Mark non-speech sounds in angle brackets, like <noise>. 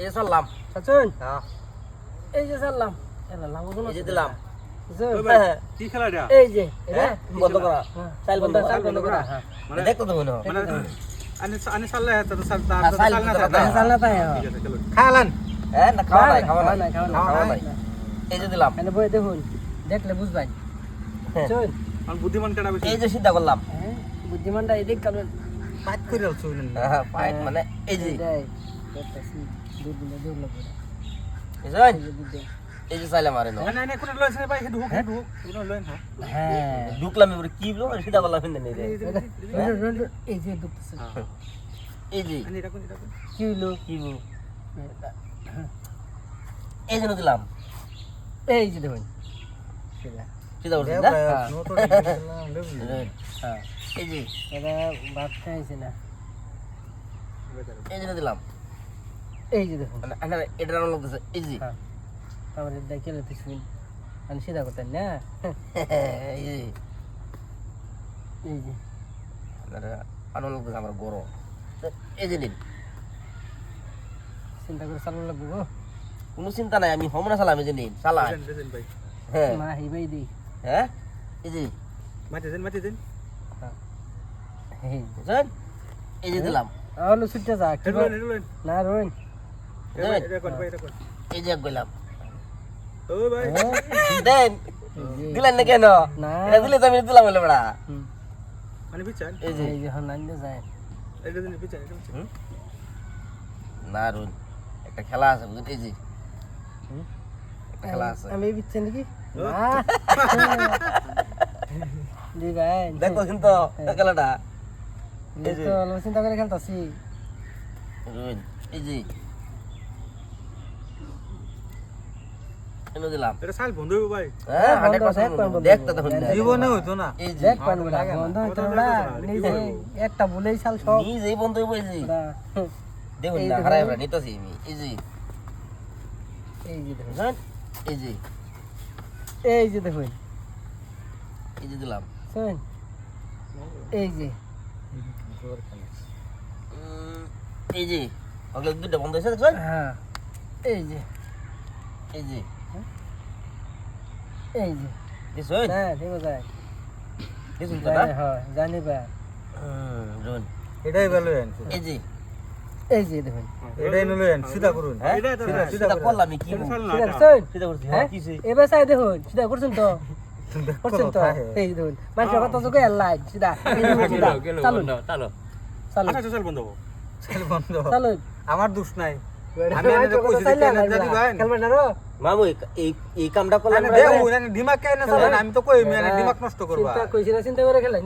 এই যে সারলাম। চাচুন? হ্যাঁ। এই যে এলা এই যে দিলাম। কি খেলা এটা? এই যে হ্যাঁ, বন্ধ করা। হ্যাঁ, চাল বন্ধ চাল বন্ধ করা। হ্যাঁ। মানে তো মনে মানে আনি হ্যাঁ তো হ্যাঁ, না না তাই হ্যাঁ খালান। হ্যাঁ না খাওয়া নাই খাওয়া নাই খাওয়া নাই। এই যে দিলাম। এনে বই দেখুন দেখলে বুঝবাই। হ্যাঁ। আর বুদ্ধিমান কেনা বেশি? এই যে সিদ্ধা করলাম। হ্যাঁ বুদ্ধিমানটা এদিক কারণ পাঁচ করে আলছো হ্যাঁ ফাইট মানে এই যে। দেয় দেখতেছি দুধ দিলে দুধ লাগবে না। বুঝছেন এই যে চাইলে মারে না না না কোন লইছে ভাই ঢুক ঢুক কোন লইন হ্যাঁ হ্যাঁ ঢুকলাম এবারে কি বলো সিদ্ধা করলাম হিন্দে নেই রে রোন, রোন, রোন, এই যে ঢুকতেছে এই যে আনি এটা কোন এটা কোন কি হইল কি বলো এই জন্য দিলাম এই যে দেখুন সেটা সিদ্ধা করছেন না হ্যাঁ এই যে এটা ভাত খাইছে না এই জন্য দিলাম এই যে দেখুন। এখানে এটা রান্না লাগতেছে এই যে। হ্যাঁ। আমার দেখে আমি সিধা করতেন না? এই যে। এই যে। আনন্দ লাগতেছে আমার গরম। এই যে নিন। চিন্তা করে চালানো লাগবো গো। কোনো চিন্তা নাই আমি হমনা চালাম এই যে নিন ভাই। হ্যাঁ। মা হিবাই দি। হ্যাঁ? এই যে। মাটি দেন মাটি দেন এই বুঝছেন এই? যে দিলাম। আলো সুটটা যা কি এটা বল? লইন এটা লইন না রোন এই যে গেলাম ও <laughs> দেন। দিলেন না কেন? এটা দিলে তো আমি দিলাম বলে বেড়া। মানে বিচার। এই যে। এই যে হন আনতে যায়। এটা দিন বিচার এটা বিচার। না রুন। একটা খেলা আছে বুঝলেন? এই যে। একটা খেলা আছে। আমি বিচ্ছে নাকি? <laughs> দেখো কিন্তু খেলাটা। এই তো চিন্তা করে খেলতাছি। রুন এই যে। এনে দিলাম? এটা চাল বন্ধ হইব ভাই। হ্যাঁ 100% দেখতে তখন দেখ, দেখ। জীবনে হইতো না। এই যে দেখ পানবো না বন্ধ হইতো না। নিজে একটা বলেই চাল সব। নিজেই বন্ধ হইব এই যে। দেখুন এই না হারাই হারাই নিতেছি আমি। এই যে। এই যে দেখুন। এই যে। এই যে দেখুন। এই যে দিলাম। শুন এই যে। এই যে। ওগুলো দুটো বন্ধ হয়েছে দেখছেন? হ্যাঁ। এই যে। এই যে। এই যে। দেখছেন না দেখো যায়। দেখুন তো না জানি হুম, রুন। এটাই ভালো আন এই যে। এই যে দেখুন। এটাই নলে সিধা করুন। হ্যাঁ? সিধা- সিধা করলাম কি এটা বলব? চাল না সিধা করছেন? সিধা করছি। হ্যাঁ? এবার চাই দেখুন সিধা করছেন তো? করছেন। এই দেখুন কথা আল্লাহ সিধা। চাল বন্ধ বন্ধ আমার দোষ নাই। আমি তো কই ডিমাক ডিমাগ নষ্ট করব। চিন্তা করে খেলেন।